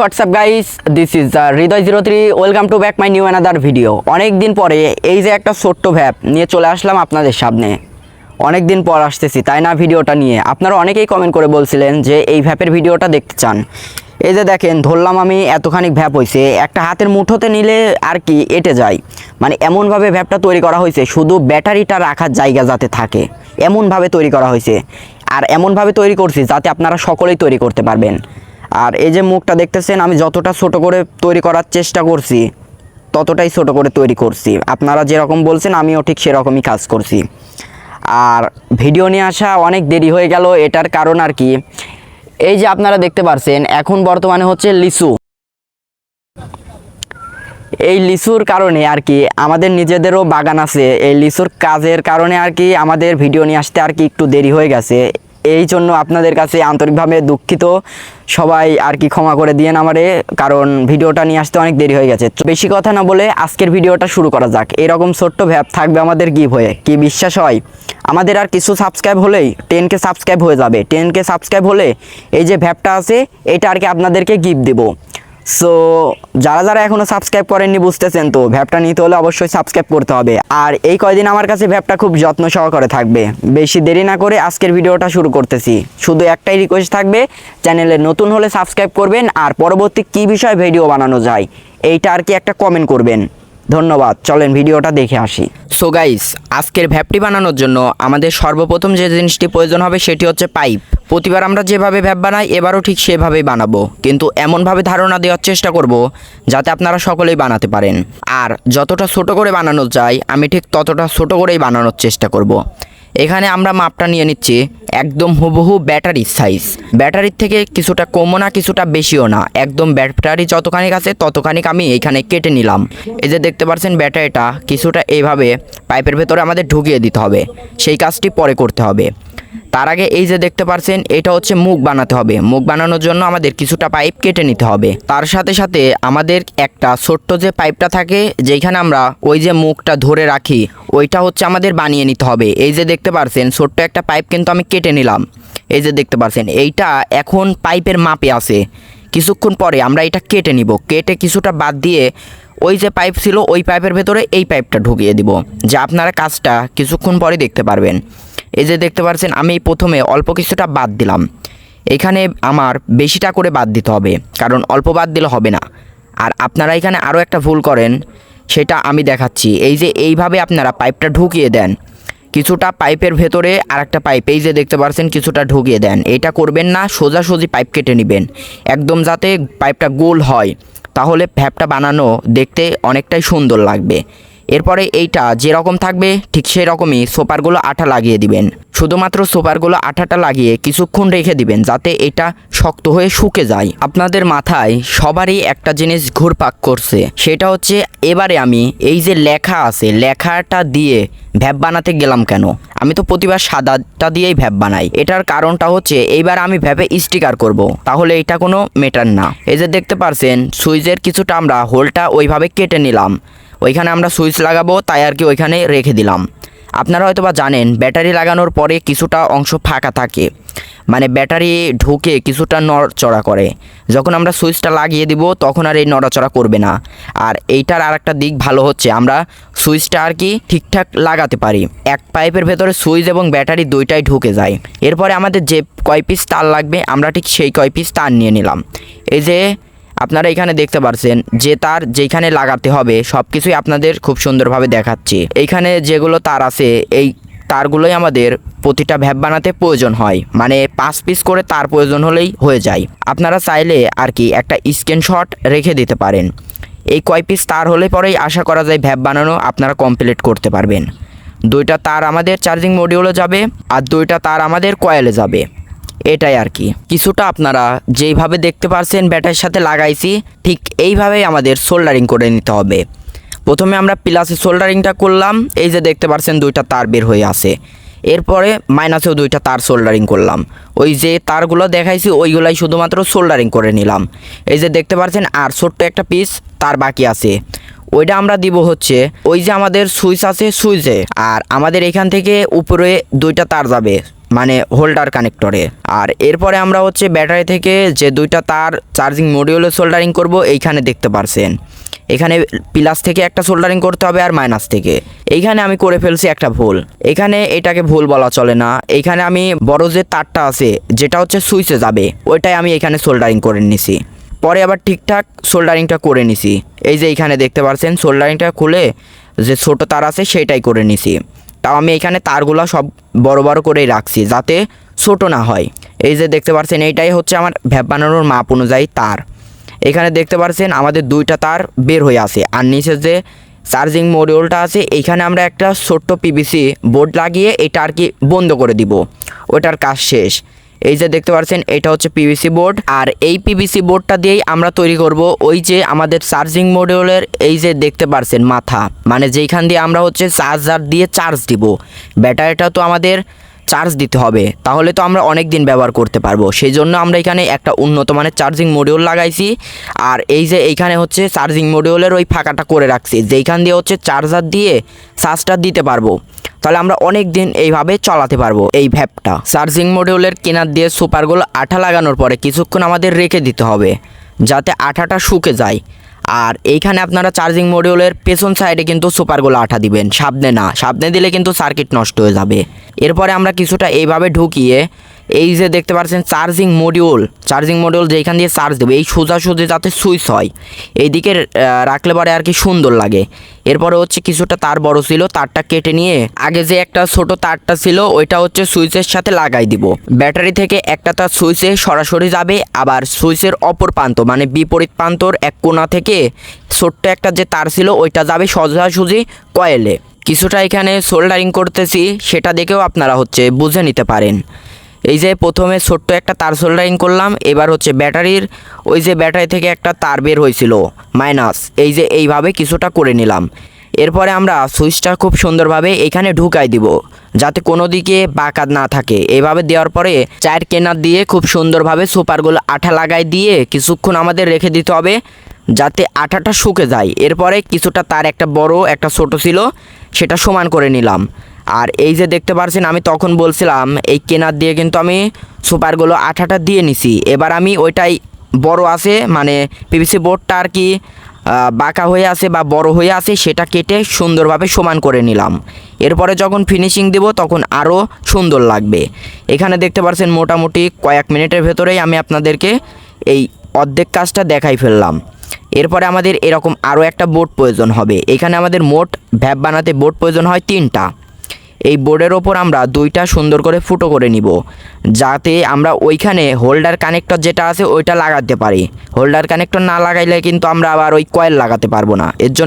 WhatsApp guys this is the Hriday zero three welcome to back my new another video অনেক দিন পরে এই যে একটা ছোট্ট ভ্যাপ নিয়ে চলে আসলাম আপনাদের সামনে। অনেক দিন পর আসতেছি, তাই না ভিডিওটা নিয়ে? আপনারা অনেকেই কমেন্ট করে বলছিলেন যে এই ভ্যাপের ভিডিওটা দেখতে চান। এই যে দেখেন, ধরলাম আমি এতখানি ভ্যাপ হয়েছে একটা হাতের মুঠোতে নিলে আর কি এটে যায়। মানে এমনভাবে ভ্যাপটা তৈরি করা হয়েছে শুধু ব্যাটারিটা রাখার জায়গা যাতে থাকে। এমনভাবে তৈরি করা হয়েছে আর এমনভাবে তৈরি করছি যাতে আপনারা সকলেই তৈরি করতে পারবেন। আর এই যে মুখটা দেখতেছেন, আমি যতটা ছোট করে তৈরি করার চেষ্টা করছি, ততটাই ছোট করে তৈরি করছি। আপনারা যেরকম বলছেন, আমিও ঠিক সেরকমই কাজ করছি। আর ভিডিও নিয়ে আসা অনেক দেরি হয়ে গেল, এটার কারণ আর কি। এই যে আপনারা দেখতে পারছেন, এখন বর্তমানে হচ্ছে লিচু। এই লিচুর কারণে আর কি, আমাদের নিজেদেরও বাগান আছে। এই লিচুর কাজের কারণে আর কি, আমাদের ভিডিও নিয়ে আসতে আর কি একটু দেরি হয়ে গেছে। এই জন্য আপনাদের কাছে আন্তরিকভাবে দুঃখিত। সবাই আর কি ক্ষমা করে দিয়েন আমারে, কারণ ভিডিওটা নিয়ে আসতে অনেক দেরি হয়ে গেছে। তো বেশি কথা না বলে আজকের ভিডিওটা শুরু করা যাক। এরকম ছোট্ট ভ্যাপ থাকবে আমাদের গিভ হয়ে কি বিশ্বাস হয়? আমাদের আর কিছু সাবস্ক্রাইব হলেই টেন কে সাবস্ক্রাইব হয়ে যাবে। টেন কে সাবস্ক্রাইব হলে এই যে ভ্যাপটা আছে, এটা আর কি আপনাদেরকে গিফট দেবো। সো যারা যারা এখনও সাবস্ক্রাইব করেননি বুঝতেছেন তো, ভ্যাপটা নিতে হলে অবশ্যই সাবস্ক্রাইব করতে হবে। আর এই কয়দিন আমার কাছে ভ্যাপটা খুব যত্ন সহকারে থাকবে। বেশি দেরি না করে আজকের ভিডিওটা শুরু করতেছি। শুধু একটাই রিকোয়েস্ট থাকবে চ্যানেলে নতুন হলে সাবস্ক্রাইব করবেন, আর পরবর্তী কী বিষয়ে ভিডিও বানানো যায়, এইটা আর কি একটা কমেন্ট করবেন। ধন্যবাদ, চলেন ভিডিওটা দেখে আসি। সো গাইস আজকের ভ্যাপটি বানানোর জন্য আমাদের সর্বপ্রথম যে জিনিসটি প্রয়োজন হবে সেটি হচ্ছে পাইপ। প্রতিবার আমরা যেভাবে ভ্যাপ বানাই, এবারও ঠিক সেভাবেই বানাবো। কিন্তু এমনভাবে ধারণা দেওয়ার চেষ্টা করব যাতে আপনারা সকলেই বানাতে পারেন। আর যতটা ছোট করে বানানো যায়, আমি ঠিক ততটা ছোট করেই বানানোর চেষ্টা করব। এখানে আমরা মাপটা নিয়ে নিচ্ছি। একদম হুবহু ব্যাটারির সাইজ ব্যাটারির থেকে কিছুটা কমও না, কিছুটা বেশিও না। একদম ব্যাটারি যতখানিক আছে, ততখানিক আমি এখানে কেটে নিলাম। এই যে দেখতে পাচ্ছেন ব্যাটারিটা, কিছুটা এইভাবে পাইপের ভেতরে আমাদের ঢুকিয়ে দিতে হবে। সেই কাজটি পরে করতে হবে। তার আগে এই যে দেখতে পাচ্ছেন এটা হচ্ছে মুখ বানাতে হবে। মুখ বানানোর জন্য আমাদের কিছুটা পাইপ কেটে নিতে হবে। তার সাথে সাথে আমাদের একটা ছোট্ট যে পাইপটা থাকে যেখানে আমরা ওই যে মুখটা ধরে রাখি, ওইটা হচ্ছে আমাদের বানিয়ে নিতে হবে। এই যে দেখতে পাচ্ছেন ছোট্ট একটা পাইপ কিন্তু আমি কেটে নিলাম। এই যে দেখতে পাচ্ছেন এইটা এখন পাইপের মাপে আছে। কিছুক্ষণ পরে আমরা এটা কেটে নিব। কেটে কিছুটা বাদ দিয়ে ওই যে পাইপ ছিল, ওই পাইপের ভেতরে এই পাইপটা ঢুকিয়ে দিব। যা আপনারা কাজটা কিছুক্ষণ পরে দেখতে পারবেন। এই যে দেখতে পাচ্ছেন আমি প্রথমে অল্প কিছুটা বাদ দিলাম। এখানে আমার বেশিটা করে বাদ দিতে হবে, কারণ অল্প বাদ দিলে হবে না। আর আপনারা এখানে আরও একটা ভুল করেন, সেটা আমি দেখাচ্ছি। এই যে এইভাবে আপনারা পাইপটা ঢুকিয়ে দেন, কিছুটা পাইপের ভেতরে আর একটা পাইপ, এই যে দেখতে পাচ্ছেন কিছুটা ঢুকিয়ে দেন। এটা করবেন না, সোজাসুজি পাইপ কেটে নেবেন, একদম যাতে পাইপটা গোল হয়। তাহলে ভ্যাপটা বানানো দেখতে অনেকটাই সুন্দর লাগবে। এরপরে এইটা যেরকম থাকবে, ঠিক সেই রকমই সোপারগুলো আঠা লাগিয়ে দিবেন। শুধুমাত্র সোপারগুলো আঠাটা লাগিয়ে কিছুক্ষণ রেখে দিবেন যাতে এটা শক্ত হয়ে শুকে যায়। আপনাদের মাথায় সবারই একটা জিনিস ঘুরপাক করছে, সেটা হচ্ছে এবারে আমি এই যে লেখা আছে, লেখাটা দিয়ে ভ্যাপ বানাতে গেলাম কেন? আমি তো প্রতিবার সাদাটা দিয়েই ভ্যাপ বানাই। এটার কারণটা হচ্ছে এইবার আমি ভ্যাপে স্টিকার করব। তাহলে এটা কোনো মেটার না। এই যে দেখতে পারছেন, সুইচের কিছুটা আমরা হোলটা ওইভাবে কেটে নিলাম। ওইখানে আমরা সুইচ লাগাবো, তাই আর কি ওইখানে রেখে দিলাম। আপনারা হয়তো বা জানেন, ব্যাটারি লাগানোর পরে কিছুটা অংশ ফাঁকা থাকে। মানে ব্যাটারি ঢুকে কিছুটা নড়চড়া করে। যখন আমরা সুইচটা লাগিয়ে দিব, তখন আর এই নড়াচড়া করবে না। আর এইটার আর একটা দিক ভালো হচ্ছে, আমরা সুইচটা আর কি ঠিকঠাক লাগাতে পারি। এক পাইপের ভেতরে সুইচ এবং ব্যাটারি দুইটাই ঢুকে যায়। এরপরে আমাদের যে কয় পিস তার লাগবে, আমরা ঠিক সেই কয় পিস তার নিয়ে নিলাম। এই যে আপনারা এখানে দেখতে পারছেন যে তার যেখানে লাগাতে হবে সব কিছুই আপনাদের খুব সুন্দরভাবে দেখাচ্ছি। এইখানে যেগুলো তার আছে, এই তারগুলোই আমাদের প্রতিটা ভ্যাপ বানাতে প্রয়োজন হয়। মানে পাঁচ পিস করে তার প্রয়োজন হলেই হয়ে যায়। আপনারা চাইলে আর কি একটা স্ক্রিনশট রেখে দিতে পারেন। এই কয় পিস তার হলে পরেই আশা করা যায় ভ্যাপ বানানো আপনারা কমপ্লিট করতে পারবেন। দুইটা তার আমাদের চার্জিং মডিউলে যাবে, আর দুইটা তার আমাদের কয়েলে যাবে। এটাই আর কি। কিছুটা আপনারা যেইভাবে দেখতে পারছেন ব্যাটারির সাথে লাগাইছি, ঠিক এইভাবেই আমাদের সোল্ডারিং করে নিতে হবে। প্রথমে আমরা প্লাসে সোল্ডারিংটা করলাম, এই যে দেখতে পারছেন দুইটা তার বের হয়ে আছে। এরপরে মাইনাসেও দুইটা তার সোল্ডারিং করলাম। ওই যে তারগুলো দেখাইছি, ওইগুলাই শুধুমাত্র সোল্ডারিং করে নিলাম। এই যে দেখতে পারছেন, আর ছোট্ট একটা পিস তার বাকি আছে। ওইটা আমরা দিব হচ্ছে, ওই যে আমাদের সুইচ আছে সুইচে, আর আমাদের এখান থেকে উপরে দুইটা তার যাবে। মানে হোল্ডার কানেক্টরে। আর এরপরে আমরা হচ্ছে ব্যাটারি থেকে যে দুইটা তার চার্জিং মডিউলে সোল্ডারিং করব, এইখানে দেখতে পারছেন। এখানে প্লাস থেকে একটা সোল্ডারিং করতে হবে আর মাইনাস থেকে। এইখানে আমি করে ফেলছি একটা ভুল। এখানে এটাকে ভুল বলা চলে না। এইখানে আমি বড় যে তারটা আছে, যেটা হচ্ছে সুইচে যাবে, ওইটাই আমি এখানে সোল্ডারিং করে নিছি। পরে আবার ঠিকঠাক সোল্ডারিংটা করে নিছি। এই যে এইখানে দেখতে পাচ্ছেন সোল্ডারিংটা খুলে যে ছোট তার আছে সেটাই করে নিছি। তাও আমি এখানে তারগুলো সব বড় বড় করেই রাখছি, যাতে ছোটো না হয়। এই যে দেখতে পাচ্ছেন এইটাই হচ্ছে আমার ভ্যাপ বানানোর মাপ অনুযায়ী তার। এখানে দেখতে পাচ্ছেন আমাদের দুইটা তার বের হয়ে আছে। আর নিচে যে চার্জিং মডিউলটা আছে, এইখানে আমরা একটা ছোট্ট পিবিসি বোর্ড লাগিয়ে এটা আর কি বন্ধ করে দিব। ওটার কাজ শেষ। এই যে দেখতে পাচ্ছেন, এটা হচ্ছে পিভিসি বোর্ড আর এই পিভিসি বোর্ডটা দিয়েই আমরা তৈরি করব ওই যে আমাদের চার্জিং মডিউলের এই যে দেখতে পাচ্ছেন মাথা। মানে যেইখান দিয়ে আমরা হচ্ছে চার্জার দিয়ে চার্জ দিব। ব্যাটারিটা তো আমাদের চার্জ দিতে হবে। তাহলে তো আমরা অনেক দিন ব্যবহার করতে পারব। সেই জন্য আমরা এখানে একটা উন্নত মানের চার্জিং মডিউল লাগাইছি। আর এই যে এইখানে হচ্ছে চার্জিং মডিউলের ওই ফাঁকাটা করে রাখছি। যেইখান দিয়ে হচ্ছে চার্জার দিয়ে চার্জটা দিতে পারব। তাহলে আমরা অনেক দিন এইভাবে চালাতে পারব এই ভ্যাপটা। চার্জিং মডিউলের কেনার দিয়ে সুপারগুলো আঠা লাগানোর পরে কিছুক্ষণ আমাদের রেখে দিতে হবে, যাতে আঠাটা শুকে যায়। আর এইখানে আপনারা চার্জিং মডিউলের পেছন সাইডে কিন্তু সুপারগুলো আঠা দিবেন, সামনে না, সামনে দিলে কিন্তু সার্কিট নষ্ট হয়ে যাবে। এরপরে আমরা কিছুটা এইভাবে ঢুকিয়ে এই যে দেখতে পাচ্ছেন চার্জিং মডিউল চার্জিং মডিউল যেখান দিয়ে চার্জ দেবে, এই সোজাসুজি যাতে সুইচ হয়। এইদিকে রাখলে পরে আর কি সুন্দর লাগে। এরপরে হচ্ছে কিছুটা তার বড় ছিল, তারটা কেটে নিয়ে আগে যে একটা ছোট তারটা ছিল, ওইটা হচ্ছে সুইচের সাথে লাগাই দিব। ব্যাটারি থেকে একটা তার সুইচে সরাসরি যাবে, আবার সুইচের অপর প্রান্ত মানে বিপরীত প্রান্তর এক কোণা থেকে ছোট্ট একটা যে তার ছিল, ওইটা যাবে সোজাসুজি কয়েলে। কিছুটা এখানে সোল্ডারিং করতেছি, সেটা দেখেও আপনারা হচ্ছে বুঝে নিতে পারেন। এই যে প্রথমে ছোট্ট একটা তার সোল্ডারিং করলাম, এবার হচ্ছে ব্যাটারির ওই যে ব্যাটারি থেকে একটা তার বের হয়েছিল মাইনাস এই যে এইভাবে কিছুটা করে নিলাম। এরপরে আমরা সুইচটা খুব সুন্দরভাবে এখানে ঢুকাই দিব, যাতে কোনো দিকে বাঁকা না থাকে। এভাবে দেওয়ার পরে চায়ের কেনার দিয়ে খুব সুন্দরভাবে সুপারগুলো আঠা লাগাই দিয়ে কিছুক্ষণ আমাদের রেখে দিতে হবে, যাতে আঠাটা শুকে যায়। এরপরে কিছুটা তার একটা বড়, একটা ছোট ছিল, সেটা সমান করে নিলাম। আর এই যে দেখতে পাচ্ছেন আমি তখন বলছিলাম, এই কেনার দিয়ে কিন্তু আমি সুপারগুলো আঠাটা দিয়ে নিছি। এবার আমি ওইটাই বড় আছে মানে পিভিসি বোর্ডটা আর কি বাঁকা হয়ে আছে বা বড় হয়ে আছে, সেটা কেটে সুন্দরভাবে সমান করে নিলাম। এরপরে যখন ফিনিশিং দেব, তখন আরও সুন্দর লাগবে। এখানে দেখতে পাচ্ছেন মোটামুটি কয়েক মিনিটের ভেতরেই আমি আপনাদেরকে এই অর্ধেক কাজটা দেখাই ফেললাম। এরপরে আমাদের এরকম আরও একটা বোর্ড প্রয়োজন হবে। এখানে আমাদের মোট ভ্যাপ বানাতে বোর্ড প্রয়োজন হয় তিনটা। এই বোর্ডের ওপর আমরা দুইটা সুন্দর করে ফুটো করে নিব, যাতে আমরা ওইখানে হোল্ডার কানেক্টর যেটা আছে ওইটা লাগাতে পারি। হোল্ডার কানেক্টর না লাগাইলে কিন্তু আমরা আবার ওই কয়েল লাগাতে পারব না। এর জন্য